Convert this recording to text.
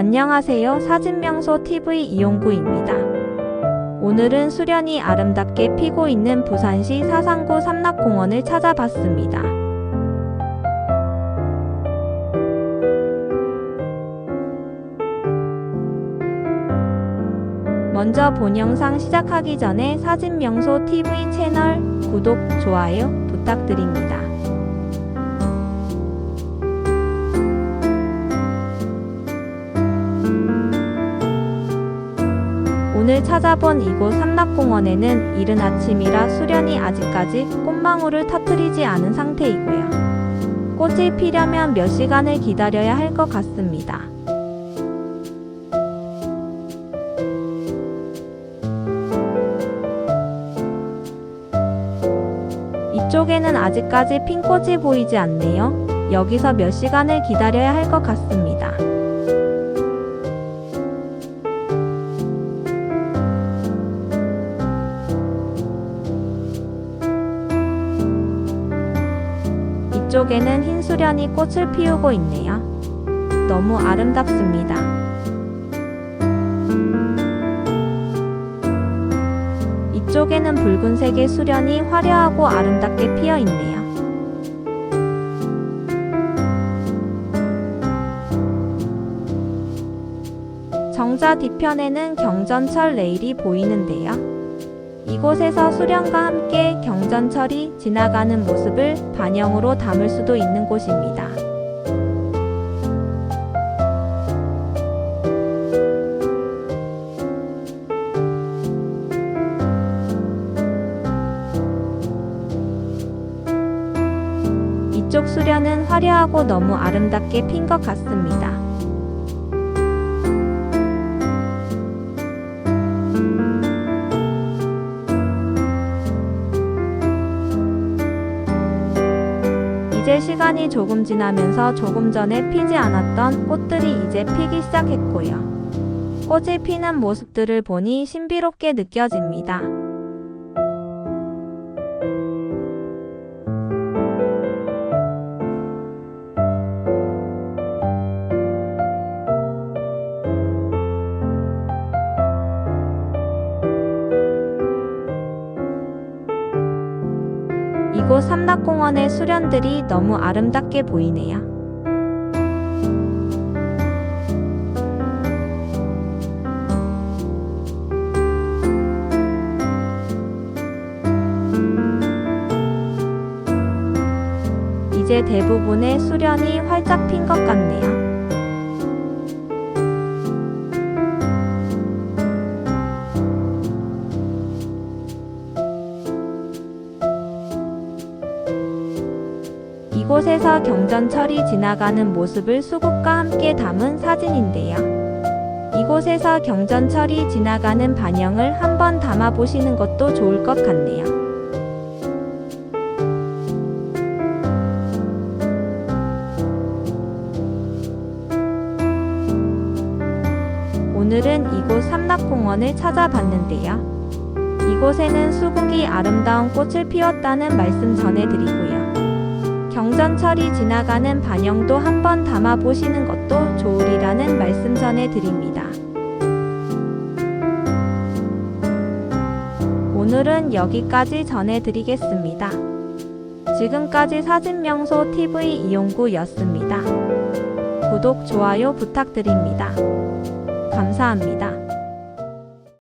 안녕하세요. 사진명소 TV 이용구입니다. 오늘은 수련이 아름답게 피고 있는 부산시 사상구 삼락공원을 찾아봤습니다. 먼저 본 영상 시작하기 전에 사진명소 TV 채널 구독, 좋아요 부탁드립니다. 오늘 찾아본 이곳 삼락공원에는 이른 아침이라 수련이 아직까지 꽃망울을 터뜨리지 않은 상태이고요. 꽃이 피려면 몇 시간을 기다려야 할 것 같습니다. 이쪽에는 아직까지 핀 꽃이 보이지 않네요. 여기서 몇 시간을 기다려야 할 것 같습니다. 이쪽에는 흰 수련이 꽃을 피우고 있네요. 너무 아름답습니다. 이쪽에는 붉은색의 수련이 화려하고 아름답게 피어 있네요. 정자 뒤편에는 경전철 레일이 보이는데요. 이곳에서 수련과 함께 경전철이 지나가는 모습을 반영으로 담을 수도 있는 곳입니다. 이쪽 수련은 화려하고 너무 아름답게 핀 것 같습니다. 이제 시간이 조금 지나면서 조금 전에 피지 않았던 꽃들이 이제 피기 시작했고요. 꽃이 피는 모습들을 보니 신비롭게 느껴집니다. 삼락공원의 수련들이 너무 아름답게 보이네요. 이제 대부분의 수련이 활짝 핀 것 같네요. 이곳에서 경전철이 지나가는 모습을 수국과 함께 담은 사진인데요. 이곳에서 경전철이 지나가는 반영을 한번 담아 보시는 것도 좋을 것 같네요. 오늘은 이곳 삼락공원을 찾아봤는데요. 이곳에는 수국이 아름다운 꽃을 피웠다는 말씀 전해드리고요. 경전철이 지나가는 반영도 한번 담아 보시는 것도 좋으리라는 말씀 전해 드립니다. 오늘은 여기까지 전해 드리겠습니다. 지금까지 사진명소 TV 이용구였습니다. 구독, 좋아요 부탁드립니다. 감사합니다.